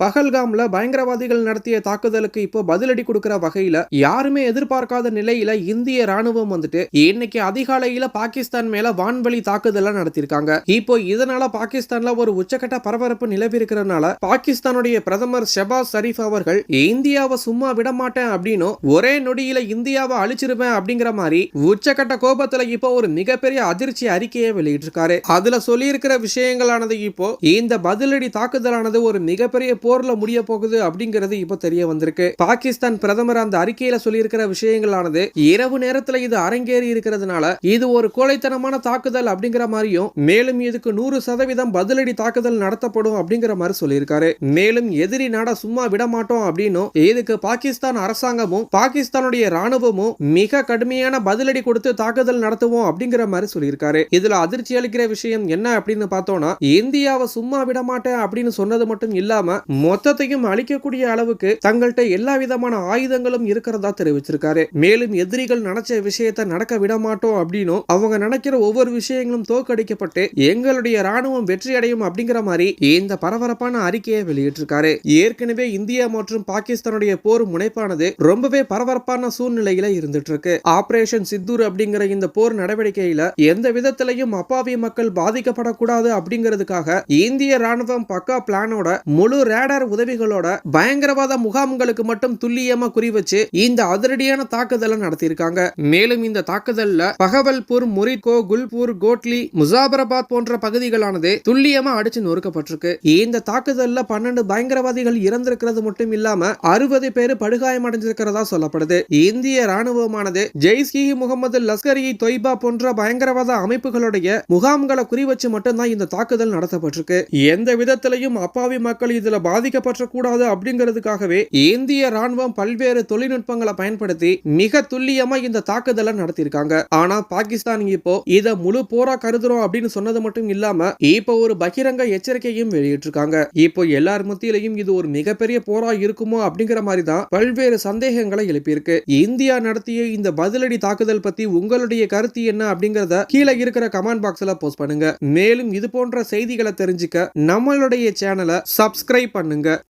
பகல்காம்ல பயங்கரவாதிகள் நடத்திய தாக்குதலுக்கு இப்போ பதிலடி கொடுக்கிற வகையில யாருமே எதிர்பார்க்காத நிலையில இந்திய ராணுவம் வந்துட்டு இன்னைக்கு அதிகாலையில பாகிஸ்தான் மேல வான்வழி தாக்குதலாம் நடத்திருக்காங்க இப்போ இதனால பாகிஸ்தான்ல ஒரு உச்சக்கட்ட பரபரப்பு நிலவி இருக்கிறதுனால பாகிஸ்தானுடைய பிரதமர் ஷெபாஸ் ஷரீப் அவர்கள் இந்தியாவை சும்மா விட மாட்டேன் அப்படின்னும் ஒரே நொடியில இந்தியாவை அழிச்சிருவேன் அப்படிங்கிற மாதிரி உச்சக்கட்ட கோபத்துல இப்போ ஒரு மிகப்பெரிய அதிர்ச்சி அறிக்கையை வெளியிட்டிருக்காரு. அதுல சொல்லியிருக்கிற விஷயங்களானது இப்போ இந்த பதிலடி தாக்குதலானது ஒரு மிகப்பெரிய போர்ல முடிய போகுது அப்படிங்கிறது இப்போ தெரிய வந்திருக்கு. பாகிஸ்தான் பிரதமர் அந்த அறிக்கையில சொல்லியிருக்கிற விஷயங்களானது இரவு நேரத்துல இது அரங்கேறி இருக்கிறதுனால இது ஒரு கோழைத்தனமான தாக்குதல் அப்படிங்கிற மாதிரியும் மேலும் இதுக்கு நூறு சதவீதம் பதிலடி தாக்குதல் நடத்தப்படும் அப்படிங்கிற மாதிரி சொல்லியிருக்காரு. மேலும் எதிரி நாட சும்மா விட மாட்டோம் அப்படின்னும் இதுக்கு பாகிஸ்தான் அரசாங்கமும் பாகிஸ்தானுடைய ராணுவமும் மிக கடுமையான பதிலடி கொடுத்து தாக்குதல் நடத்துவோம் அப்படிங்கிற மாதிரி சொல்லியிருக்காரு. இதுல அதிர்ச்சி அளிக்கிற விஷயம் என்ன அப்படின்னு பார்த்தோம்னா இந்தியாவை சும்மா விட மாட்டேன் அப்படின்னு சொன்னது மட்டும் இல்லாம மொத்தத்தையும் அழிக்கக்கூடிய அளவுக்கு தங்கள்கிட்ட எல்லா விதமான ஆயுதங்களும் இருக்கிறதா தெரிவிச்சிருக்காரு. மேலும் எதிரிகள் நினைச்ச விஷயத்த நடக்க விட மாட்டோம் அப்படின்னும் அவங்க நினைக்கிற ஒவ்வொரு விஷயங்களும் தோற்கடிக்கப்பட்டு எங்களுடைய ராணுவம் வெற்றி அடையும் அப்படிங்கிற மாதிரி இந்த பரபரப்பான அறிக்கையை வெளியிட்டிருக்காரு. ஏற்கனவே இந்தியா மற்றும் பாகிஸ்தானுடைய போர் முனைப்பானது ரொம்பவே பரபரப்பான சூழ்நிலையில இருந்துட்டு இருக்கு ஆபரேஷன் சித்தூர் அப்படிங்கிற இந்த போர் நடவடிக்கையில எந்த விதத்திலையும் அப்பாவி மக்கள் பாதிக்கப்படக்கூடாது அப்படிங்கிறதுக்காக இந்திய ராணுவம் பக்கா பிளானோட முழு ரேடார் உதவிகளோட பயங்கரவாத முகாம்களுக்கு மட்டும் துல்லியமா குறி வச்சு இந்த அதிரடியான தாக்குதலை நடத்தியிருக்காங்க. மேலும் இந்த தாக்குதல்ல பகவல்பூர் முரிகோ குல்பூர் கோட்லி முசாபராபாத் போன்ற பகுதிகளானது துல்லியமா அடிச்சு நொறுக்கப்பட்டிருக்கு. இந்த தாக்குதல்ல பன்னெண்டு பயங்கரவாதிகள் இறந்திருக்கிறது மட்டும் இல்லாம அறுபது பேர் படுகாயம் அடைஞ்சிருக்கிறதா சொல்லப்படுது. இந்திய ராணுவமானது ஜெய்ஸ் இ முகமது லஸ்கர் இ தொய்பா போன்ற பயங்கரவாத அமைப்புகளுடைய முகாம்களை குறி வச்சு மட்டும்தான் இந்த தாக்குதல் நடத்தப்பட்டிருக்கு. எந்த விதத்திலையும் அப்பாவி மக்கள் இதுல பாதி பாதிக்கப்படக்கூடாது அப்படிங்கிறதுக்காகவே இந்திய ராணுவம் பல்வேறு தொழில்நுட்பங்களை பயன்படுத்தி மிக துல்லியமா இந்த தாக்குதலை நடத்தியிருக்காங்க. ஆனா பாகிஸ்தான் இப்போ இத முழு போரா கருதுறோம் அப்படின்னு சொன்னது மட்டும் இல்லாம இப்போ ஒரு பகிரங்க எச்சரிக்கையும் வெளியிட்டிருக்காங்க. இப்போ எல்லார் மத்தியிலையும் இது ஒரு மிகப்பெரிய போரா இருக்குமோ அப்படிங்கிற மாதிரி தான் பல்வேறு சந்தேகங்களை எழுப்பியிருக்கு. இந்தியா நடத்திய இந்த பதிலடி தாக்குதல் பத்தி உங்களுடைய கருத்து என்ன அப்படிங்கறத கீழே இருக்கிற கமெண்ட் பாக்ஸ்ல போஸ்ட் பண்ணுங்க. மேலும் இது போன்ற செய்திகளை தெரிஞ்சுக்க நம்மளுடைய சேனலை சப்ஸ்கிரைப் பண்ணுங்க